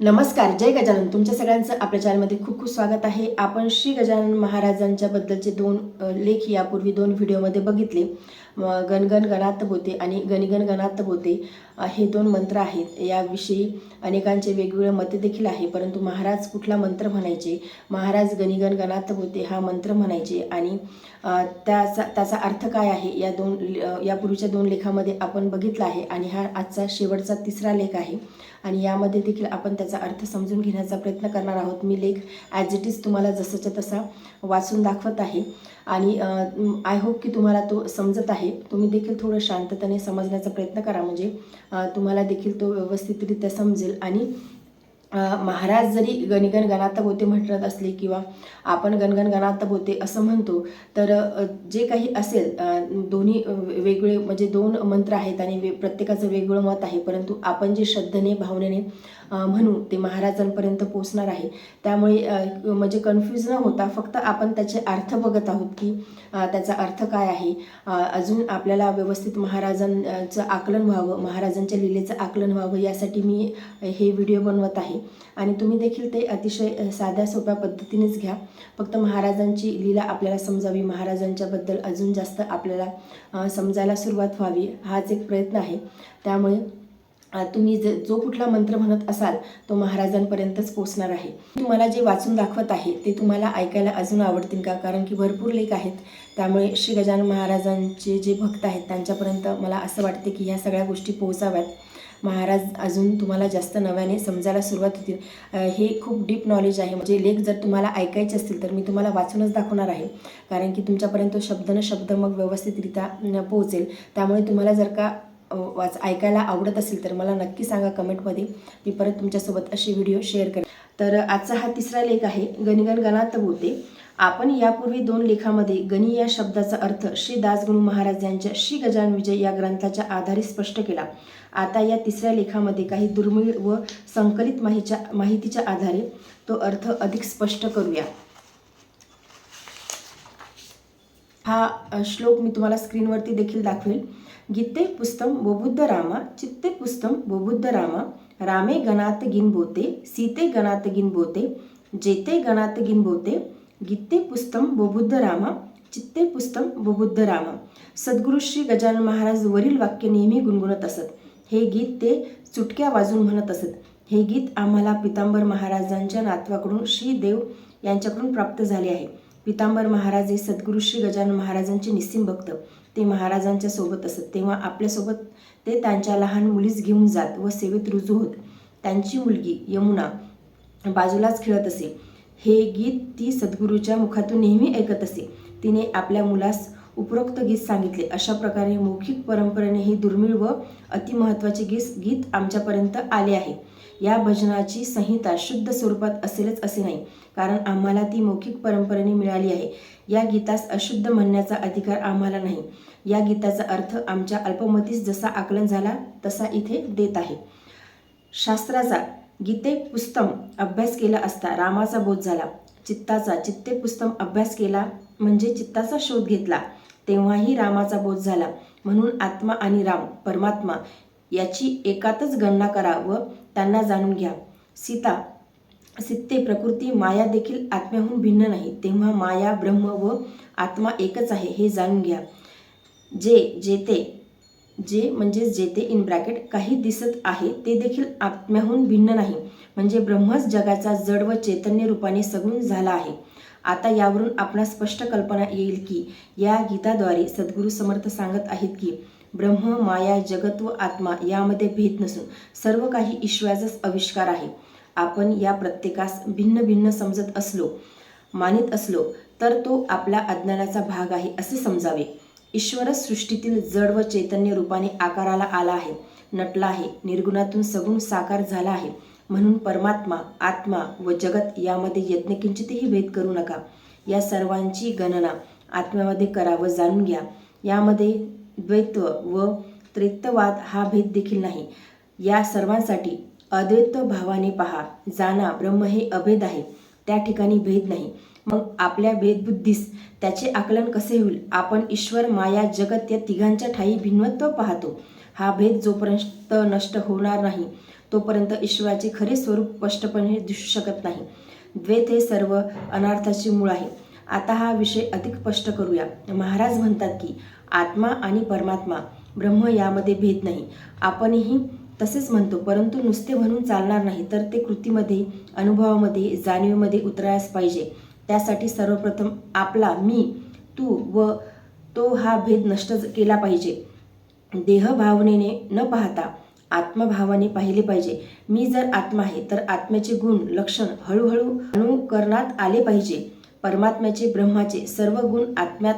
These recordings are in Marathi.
नमस्कार जय गजानन. तुमच्या सगळ्यांचं आपल्या चॅनलमध्ये खूप खूप स्वागत आहे. आपण श्री गजानन महाराजांच्या बद्दलचे दोन लेख यापूर्वी दोन व्हिडिओमध्ये बघितले. गणगण गणात होते आणि गणिगण गणात होते हे दोन मंत्र आहेत. याविषयी अनेकांचे वेगवेगळे मते देखील आहे. परंतु महाराज कुठला मंत्र म्हणायचे? महाराज गणिगण गणात होते हा मंत्र म्हणायचे. आणि त्याचा त्याचा अर्थ काय आहे? या दोन यापूर्वीच्या दोन लेखामध्ये आपण बघितला आहे. आणि हा आजचा शेवटचा तिसरा लेख आहे. आणि यामध्ये देखील आपण त्याचा अर्थ समजून घेण्याचा प्रयत्न करणार आहोत. मी लेख ॲज इट इज तुम्हाला जसंच्या तसा वाचून दाखवत आहे. आणि आय होप की तुम्हाला तो समजत आहे. तुम्ही देखील थोडं शांततेने समजण्याचा प्रयत्न करा. म्हणजे तुम्हाला देखील तो व्यवस्थितरित्या समजेल. आणि महाराज जरी गणगण गणात बोते म्हणत असले किंवा आपण गणगण गणात बोते असं म्हणतो तर जे काही असेल दोन्ही वेगळे म्हणजे दोन मंत्र आहेत आणि वे प्रत्येकाचं वेगळं मत आहे. परंतु आपण जे श्रद्धेने भावनेने म्हणून ते महाराजांपर्यंत पोचणार आहे. त्यामुळे म्हणजे कन्फ्यूज न होता फक्त आपण त्याचे अर्थ बघत आहोत की त्याचा अर्थ काय आहे. अजून आपल्याला व्यवस्थित महाराजांचं आकलन व्हावं महाराजांच्या लिलेचं आकलन व्हावं यासाठी मी हे व्हिडिओ बनवत आहे. आणि तुम्ही देखील ते अतिशय साध्या सोप्या पद्धतीनेच घ्या. फक्त महाराजांची लीला आपल्याला समजावी महाराजांच्याबद्दल अजून जास्त आपल्याला समजायला सुरुवात व्हावी हाच एक प्रयत्न आहे. त्यामुळे तुम्ही ज जो कुठला मंत्र म्हणत असाल तो महाराजांपर्यंतच पोचणार आहे. मला जे वाचून दाखवत आहे ते तुम्हाला ऐकायला अजून आवडतील का? कारण की भरपूर लेख आहेत. त्यामुळे श्री गजानन महाराजांचे जे भक्त आहेत त्यांच्यापर्यंत मला असं वाटते की ह्या सगळ्या गोष्टी पोहोचाव्यात. महाराज अजून तुम्हाला जास्त नव्याने समजायला सुरुवात होतील. हे खूप डीप नॉलेज आहे. म्हणजे लेख जर तुम्हाला ऐकायचे असतील तर मी तुम्हाला वाचूनच दाखवणार आहे. कारण की तुमच्यापर्यंत शब्द न शब्द मग व्यवस्थितरित्या पोहोचेल. त्यामुळे तुम्हाला जर का वाच ऐकायला आवडत असेल तर मला नक्की सांगा कमेंटमध्ये. मी परत तुमच्यासोबत अशी व्हिडिओ शेअर करेन. तर आजचा हा तिसरा लेख आहे गणिगण गणात बोलते आपण यापूर्वी दोन लेखामध्ये गणी या शब्दाचा अर्थ श्री दासगणू महाराज यांच्या श्री गजान विजय या ग्रंथाच्या आधारे स्पष्ट केला. आता या तिसऱ्या लेखामध्ये काही दुर्मिळ व संकलित माहितीच्या माहितीच्या आधारे तो अर्थ अधिक स्पष्ट करूया. हा श्लोक मी तुम्हाला स्क्रीनवरती देखील दाखवेल. गीते पुस्तम बोबुद्ध रामा चित्ते पुस्तम बोबुद्ध रामा रामे गणात गिनबोते सीते गणात गिनबोते जेते गणात गिनबोते गीते पुस्तम बोबुद्ध रामा चित्ते पुस्तम बोबुद्ध रामा. सद्गुरू श्री गजानन महाराज वरील वाक्य नेहमी गुणगुणत असत. हे गीत ते चुटक्या वाजून म्हणत असत. हे गीत आम्हाला पितांबर महाराजांच्या नातवाकडून श्रीदेव यांच्याकडून प्राप्त झाले आहे. पितांबर महाराज हे सद्गुरू श्री गजानन महाराजांचे निस्सिम भक्त. ते महाराजांच्या सोबत असत. तेव्हा आपल्यासोबत ते त्यांच्या लहान मुलीस घेऊन जात व सेवेत रुजू होत. त्यांची मुलगी यमुना बाजूलाच खेळत असे. हे गीत ती सद्गुरूच्या मुखातून नेहमी ऐकत असे. तिने आपल्या मुलास उपरोक्त गीत सांगितले. अशा प्रकारे मौखिक परंपरेने हे दुर्मिळ व अतिमहत्वाचे गीत गीत आमच्यापर्यंत आले आहे. या भजनाची संहिता शुद्ध स्वरूपात असेलच असे नाही. कारण आम्हाला ती मौखिक परंपरेने मिळाली आहे. या गीतास अशुद्ध म्हणण्याचा अधिकार आम्हाला नाही. या गीताचा अर्थ आमच्या अल्पमतीस जसा आकलन झाला तसा इथे देत आहे. शास्त्राचा गीते पुस्तम अभ्यास केला असता रामाचा बोध झाला. चित्ताचा चित्ते पुस्तम अभ्यास केला म्हणजे चित्ताचा शोध घेतला. तेव्हाही रामाचा बोध झाला. म्हणून आत्मा आणि राम परमात्मा याची एकातच गणना करा व त्यांना जाणून घ्या. सीता सित्ते प्रकृती माया देखील आत्म्याहून भिन्न नाही. तेव्हा माया ब्रह्म व आत्मा एकच आहे हे जाणून घ्या. जे जेते जे म्हणजे जेते इन ब्रॅकेट काही दिसत आहे ते देखील आत्म्याहून भिन्न नाही. म्हणजे ब्रह्मच जगाचा जड व चैतन्य रूपाने सगुण झाला आहे. आता यावरून आपणा स्पष्ट कल्पना येईल की या गीताद्वारे सद्गुरू समर्थ सांगत आहेत की ब्रह्म माया जगत व आत्मा यामध्ये भेद नसून सर्व काही ईश्वराचाच आविष्कार आहे. आपण या प्रत्येकास भिन्न भिन्न समजत असलो मानित असलो तर तो आपला अज्ञानाचा भाग आहे असे समजावे. ईश्वरच सृष्टीतील जड व चैतन्य रूपाने आकाराला आला आहे नटला आहे निर्गुणातून सगुण साकार झाला आहे. म्हणून परमात्मा आत्मा व जगत यामध्ये यज्ञ किंचितही भेद करू नका. या सर्वांची गणना आत्म्यामध्ये करा व जाणून घ्या. यामध्ये द्वैत्व व त्रैत्ववाद हा भेद देखील नाही. या सर्वांसाठी अद्वैत भावाने पहा जाना ब्रह्म हे अभेद आहे. त्या ठिकाणी भेद नाही. मग आपल्या भेदबुद्धीस त्याचे आकलन कसे होईल? आपण ईश्वर माया जगत या तिघांच्या ठाई भिन्नत्व पाहतो. हा भेद जोपर्यंत नष्ट होणार नाही तोपर्यंत ईश्वराचे खरे स्वरूप स्पष्टपणे दिसू शकत नाही. द्वैत हे सर्व अनार्थाचे मूळ आहे. आता हा विषय अधिक स्पष्ट करूया. महाराज म्हणतात की आत्मा आणि परमात्मा ब्रह्म यामध्ये भेद नाही. आपणही तसेच म्हणतो परंतु नुसते म्हणून चालणार नाही तर ते कृतीमध्ये अनुभवामध्ये जाणीवेमध्ये उतरायच पाहिजे. त्यासाठी सर्वप्रथम आपला मी तू व तो हा भेद नष्ट केला पाहिजे. देहभावनेने न पाहता आत्मभावाने पाहिले पाहिजे. मी जर आत्मा आहे तर आत्म्याचे गुण लक्षण हळूहळू अनुकरणात आले पाहिजे. परमात्म्याचे ब्रह्माचे सर्व गुण आत्म्यात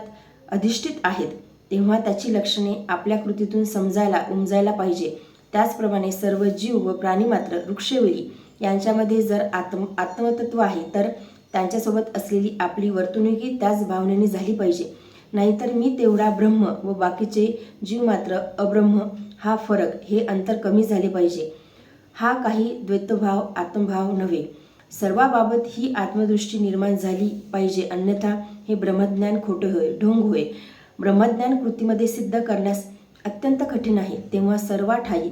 अधिष्ठित आहेत. तेव्हा त्याची लक्षणे आपल्या कृतीतून समजायला उमजायला पाहिजे. त्याचप्रमाणे सर्व जीव व प्राणी मात्र वृक्षवेली. यांच्यामध्ये जर आत्म आत्मतत्व आहे तर त्यांच्यासोबत असलेली आपली वर्तणुकी त्याच भावनेने झाली पाहिजे. नाहीतर मी तेवढा ब्रह्म व बाकीचे जीव मात्र अब्रह्म हा फरक हे अंतर कमी झाले पाहिजे. हा काही द्वैतभाव आत्मभाव नव्हे. सर्वाबाबत ही आत्मदृष्टी निर्माण झाली पाहिजे अन्यथा हे ब्रह्मज्ञान खोटे होय ढोंग होय. ब्रह्मज्ञान कृतीमध्ये सिद्ध करण्यास अत्यंत कठीण आहे. तेव्हा सर्वा ठाई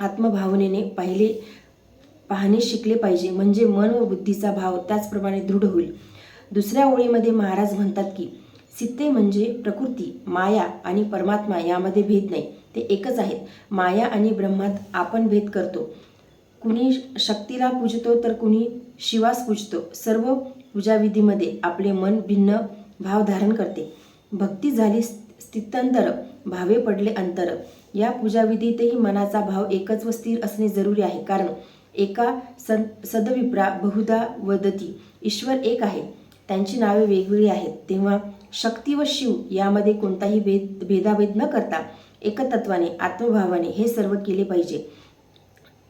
आत्मभावनेने पाहिले पाहणे शिकले पाहिजे. म्हणजे मन व बुद्धीचा भाव त्याचप्रमाणे दृढ होईल. दुसऱ्या ओळीमध्ये महाराज म्हणतात की सित्ते म्हणजे प्रकृती माया आणि परमात्मा यामध्ये भेद नाही. ते एकच आहेत. माया आणि ब्रह्मात आपण भेद करतो. कुणी शक्तीला पूजतो तर कुणी शिवास पूजतो. सर्व पूजाविधीमध्ये आपले मन भिन्न भाव धारण करते. भक्ती झाली स्थित्यंतर भावे पडले अंतर. या पूजाविधीतही मनाचा भाव एकच व स्थिर असणे जरुरी आहे. कारण एका सद सदविप्रा बहुधा वदती ईश्वर एक आहे. त्यांची नावे वेगवेगळी आहेत. तेव्हा शक्ती व शिव यामध्ये कोणताही भेद भेदाभेद न करता एकतत्वाने आत्मभावाने हे सर्व केले पाहिजे.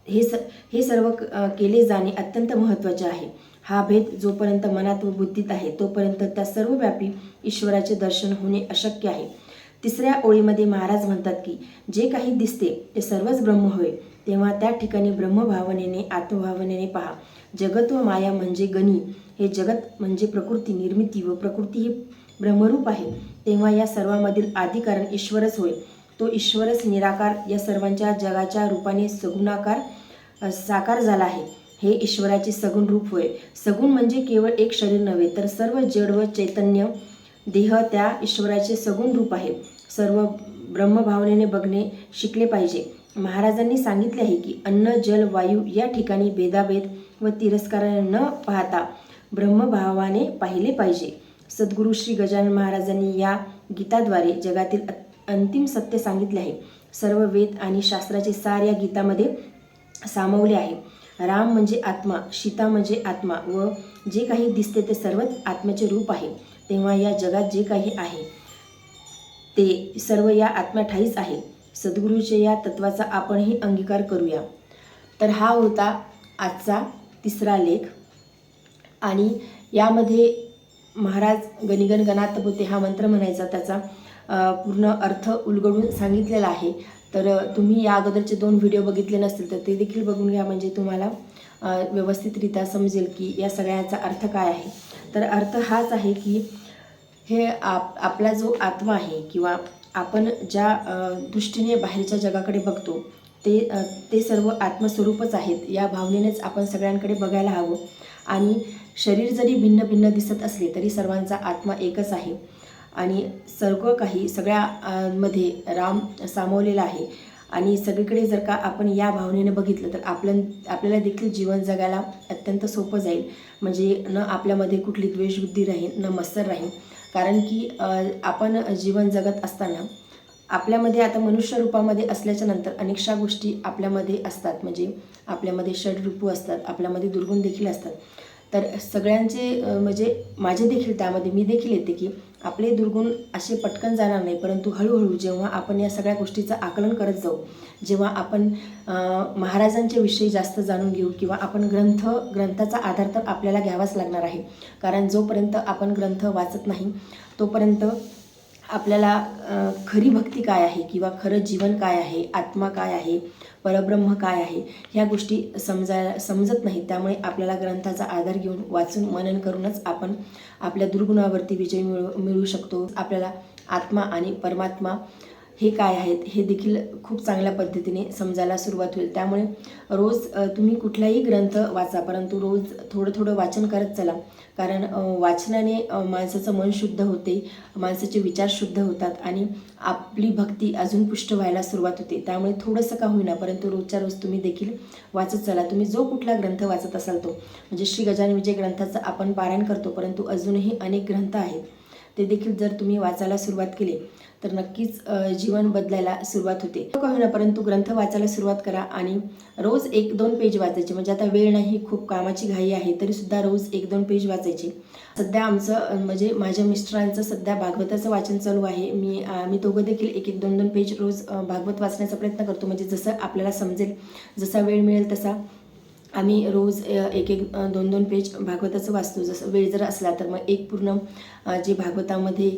हे स हे सर्व केले जाणे अत्यंत महत्त्वाचे आहे. हा भेद जोपर्यंत मनात व बुद्धीत आहे तोपर्यंत त्या सर्वव्यापी ईश्वराचे दर्शन होणे अशक्य आहे. तिसऱ्या ओळीमध्ये महाराज म्हणतात की जे काही दिसते ते सर्वच ब्रह्म होय. तेव्हा त्या ठिकाणी ब्रह्मभावनेने आत्मभावनेने पहा. जगत व माया म्हणजे गणी हे जगत म्हणजे प्रकृती निर्मिती व प्रकृती ही ब्रह्मरूप आहे. तेव्हा या सर्वांमधील आदिकारण ईश्वरच होय. तो ईश्वरच निराकार या सर्वांच्या जगाच्या रूपाने सगुणाकार साकार झाला आहे. हे ईश्वराचे सगुण रूप होय. सगुण म्हणजे केवळ एक शरीर नव्हे तर सर्व जड व चैतन्य देह त्या ईश्वराचे सगुण रूप आहे. सर्व ब्रह्मभावनेने बघणे शिकले पाहिजे. महाराजांनी सांगितले आहे की अन्न जल वायू या ठिकाणी भेदाभेद व तिरस्काराने न पाहता ब्रह्मभावाने पाहिले पाहिजे. सद्गुरू श्री गजानन महाराजांनी या गीताद्वारे जगातील अंतिम सत्य सांगितले आहे. सर्व वेद आणि शास्त्राचे सार या गीतामध्ये सामावले आहे. राम म्हणजे आत्मा सीता म्हणजे आत्मा व जे काही दिसते ते सर्वच आत्म्याचे रूप आहे. तेव्हा या जगात जे काही आहे ते सर्व या आत्म्याठाईच आहे सद्गुरूच्या या तत्वाचा आपणही अंगीकार करूया. तर हा होता आजचा तिसरा लेख. आणि यामध्ये महाराज गणिगण गणात होते हा मंत्र म्हणायचा. त्याचा पूर्ण अर्थ उलगडून सांगितलेला आहे. तर तुम्ही या अगोदरचे दोन व्हिडिओ बघितले नसतील तर ते देखील बघून घ्या. म्हणजे तुम्हाला व्यवस्थितरित्या समजेल की या सगळ्याचा अर्थ काय आहे. तर अर्थ हाच आहे की हे आप आपला जो आत्मा आहे किंवा आपण ज्या दृष्टीने बाहेरच्या जगाकडे बघतो ते ते सर्व आत्मस्वरूपच आहेत. या भावनेनेच आपण सगळ्यांकडे बघायला हवं. आणि शरीर जरी भिन्न भिन्न दिसत असले तरी सर्वांचा आत्मा एकच आहे. आणि सर्व काही सगळ्यामध्ये राम सामावलेला आहे. आणि सगळीकडे जर का आपण या भावनेने बघितलं तर आपल्या आपल्याला देखील जीवन जगायला अत्यंत सोपं जाईल. म्हणजे न आपल्यामध्ये कुठली द्वेषबुद्धी राहील न मत्सर राहील. कारण की आपण जीवन जगत असताना आपल्यामध्ये आता मनुष्य रूपामध्ये असल्याच्या नंतर अनेकशा गोष्टी आपल्यामध्ये असतात. म्हणजे आपल्यामध्ये षडरूपू असतात आपल्यामध्ये दुर्गुण देखील असतात. तर सगळ्यांचे म्हणजे माझे देखील त्यामध्ये मी देखील येते की आपले दुर्गुण असे पटकन जाणार नाही परंतु हळूहळू जेव्हा आपण या सगळ्या गोष्टीचं आकलन करत जाऊ जेव्हा आपण महाराजांच्या विषयी जास्त जाणून घेऊ किंवा आपण ग्रंथ ग्रंथाचा आधार तर आपल्याला घ्यावाच लागणार आहे. कारण जोपर्यंत आपण ग्रंथ वाचत नाही तोपर्यंत आपल्याला खरी भक्ती काय आहे किंवा खरं जीवन काय आहे आत्मा काय आहे परब्रह्म काय आहे ह्या गोष्टी समजायला समजत नाही त्यामुळे आपल्याला ग्रंथाचा आधार घेऊन वाचून मनन करूनच आपण आपल्या दुर्गुणावरती विजय मिळू मिळवू शकतो. आपल्याला आत्मा आणि परमात्मा हे काय आहेत हे देखील खूप चांगल्या पद्धतीने समजायला सुरुवात होईल. त्यामुळे रोज तुम्ही कुठलाही ग्रंथ वाचा परंतु रोज थोडं थोडं वाचन करत चला. कारण वाचनाने माणसाचं मन शुद्ध होते माणसाचे विचार शुद्ध होतात आणि आपली भक्ती अजून पुष्ट व्हायला सुरुवात होते. त्यामुळे थोडंसं का होईना परंतु रोजच्या रोज तुम्ही देखील वाचत चला. तुम्ही जो कुठला ग्रंथ वाचत असाल तो म्हणजे श्री गजानन विजय ग्रंथाचं आपण पारायण करतो परंतु अजूनही अनेक ग्रंथ आहेत. ते देखील जर तुम्ही वाचायला सुरुवात केली तर नक्कीच जीवन बदलायला सुरुवात होते. हो का होईना परंतु ग्रंथ वाचायला सुरुवात करा आणि रोज एक दोन पेज वाचायचे. म्हणजे आता वेळ नाही खूप कामाची घाई आहे तरी सुद्धा रोज एक दोन पेज वाचायचे. सध्या आमचं म्हणजे माझ्या मिस्टरांचं सध्या भागवताचं वाचन चालू आहे. मी मी दोघं देखील एक एक दोन दोन पेज रोज भागवत वाचण्याचा प्रयत्न करतो. म्हणजे जसं आपल्याला समजेल जसा वेळ मिळेल तसा आम्ही रोज एक एक दोन दोन पेज भागवताचं वाचतो. जसं वेळ जर असला तर मग एक पूर्ण जे भागवतामध्ये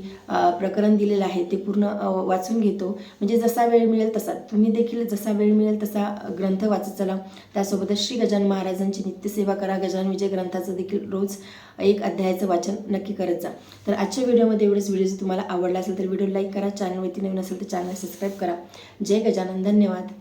प्रकरण दिलेलं आहे ते पूर्ण वाचून घेतो. म्हणजे जसा वेळ मिळेल तसा तुम्ही देखील जसा वेळ मिळेल तसा ग्रंथ वाचत चला. त्यासोबतच श्री गजान महाराजांची नित्यसेवा करा. गजान विजय ग्रंथाचं देखील रोज एक अध्यायाचं वाचन नक्की करत जा. तर आजच्या व्हिडिओमध्ये एवढंच. व्हिडिओ जर तुम्हाला आवडला असेल तर व्हिडिओ लाईक करा. चॅनलवरती नवीन असेल तर चॅनल सबस्क्राईब करा. जय गजानन. धन्यवाद.